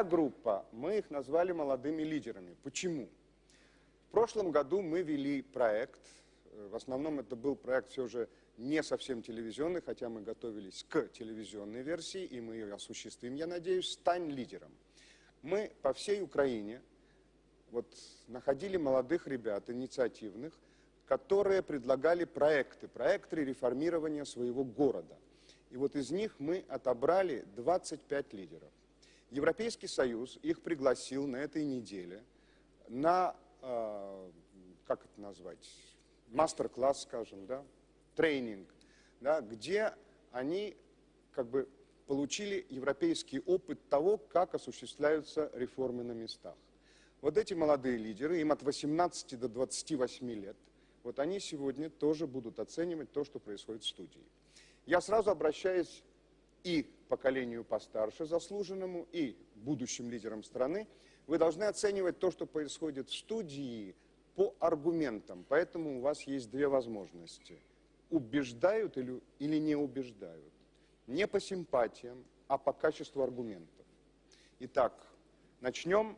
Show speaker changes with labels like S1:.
S1: Вторая группа, мы их назвали молодыми лидерами. Почему? В прошлом году мы вели проект, э, в основном это был проект все же не совсем телевизионный, хотя мы готовились к телевизионной версии, и мы ее осуществим, я надеюсь, «Стань лидером». Мы по всей Украине вот, находили молодых ребят, инициативных, которые предлагали проекты, проекты реформирования своего города. И вот из них мы отобрали 25 лидеров. Европейский Союз их пригласил на этой неделе на, э, как это назвать, мастер-класс, скажем, да, тренинг, да, где они как бы получили европейский опыт того, как осуществляются реформы на местах. Вот эти молодые лидеры, им от 18 до 28 лет, вот они сегодня тоже будут оценивать то, что происходит в студии. Я сразу обращаюсь и поколению постарше, заслуженному, и будущим лидерам страны. Вы должны оценивать то, что происходит в студии, по аргументам. Поэтому у вас есть две возможности. Убеждают или, или не убеждают. Не по симпатиям, а по качеству аргументов. Итак, начнем